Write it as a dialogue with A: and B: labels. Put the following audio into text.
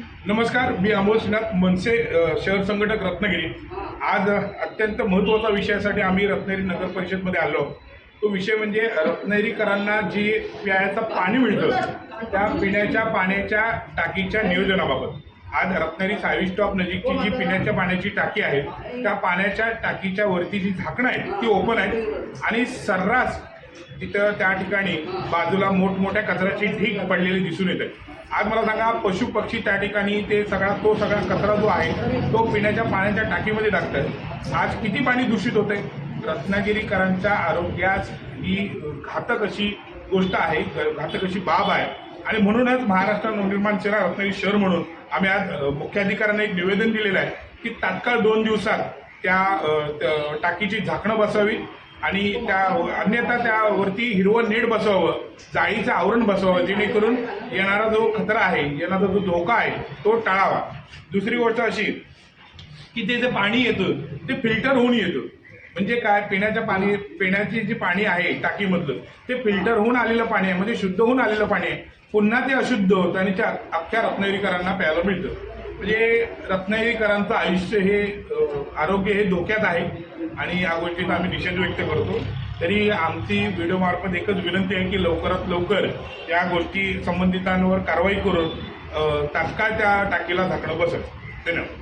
A: नमस्कार मी अमोल श्रीनाथ मनसे शहर संघटक रत्नागिरी. आज अत्यंत महत्त्वाचा विषयासाठी आम्ही रत्नागिरी नगर परिषदमध्ये आलो. तो विषय म्हणजे रत्नागिरीकरांना जी प्यायचं पाणी मिळतं त्या पिण्याच्या पाण्याच्या टाकीच्या नियोजनाबाबत. आज रत्नागिरी सावी स्टॉप नजीकची जी पिण्याच्या पाण्याची टाकी आहे त्या पाण्याच्या टाकीच्या वरती जी झाकणं आहेत ती ओपन आहेत. आणि सर्रास तिथं त्या ठिकाणी बाजूला मोठमोठ्या कचऱ्याची ढीक पडलेली दिसून येते. आज मला सांगा पशु पक्षी त्या ठिकाणी ते सगळा तो सगळा कचरा जो आहे तो पिण्याच्या पाण्याच्या टाकीमध्ये टाकतात आज किती पाणी दूषित होते रत्नागिरीकरांच्या आरोग्यास ही घातक अशी गोष्ट आहे घातक अशी बाब आहे. आणि म्हणूनच महाराष्ट्र नवनिर्माण सेना रत्नागिरी शहर म्हणून आम्ही आज मुख्याधिकाऱ्यांना एक निवेदन दिलेलं आहे की तात्काळ दोन दिवसात त्या त्या टाकीची झाकणं बसावी. आणि त्या अन्यथा त्यावरती हिरवं नेट बसवावं जाळीचं आवरण बसवावं जेणेकरून येणारा जो खतरा आहे येणारा जो धोका आहे तो टाळावा. दुसरी गोष्ट अशी की ते जे पाणी येतं ते फिल्टर होऊन येतं. म्हणजे काय? पिण्याच्या पाणी पिण्याचे जे पाणी आहे टाकीमधलं ते फिल्टर होऊन आलेलं पाणी आहे म्हणजे शुद्ध होऊन आलेलं पाणी आहे. पुन्हा ते अशुद्ध होतं आणि त्या अख्ख्या रत्नागिरीकरांना प्यायला मिळतं. म्हणजे रत्नागिरीकरांचं आयुष्य हे आरोग्य हे धोक्यात आहे. आणि या गोष्टीचा आम्ही निषेध व्यक्त करतो. तरी आमची व्हिडिओमार्फत एकच विनंती आहे की लवकरात लवकर या गोष्टी संबंधितांवर कारवाई करून तात्काळ त्या टाकीला झाकणं बसत. धन्यवाद.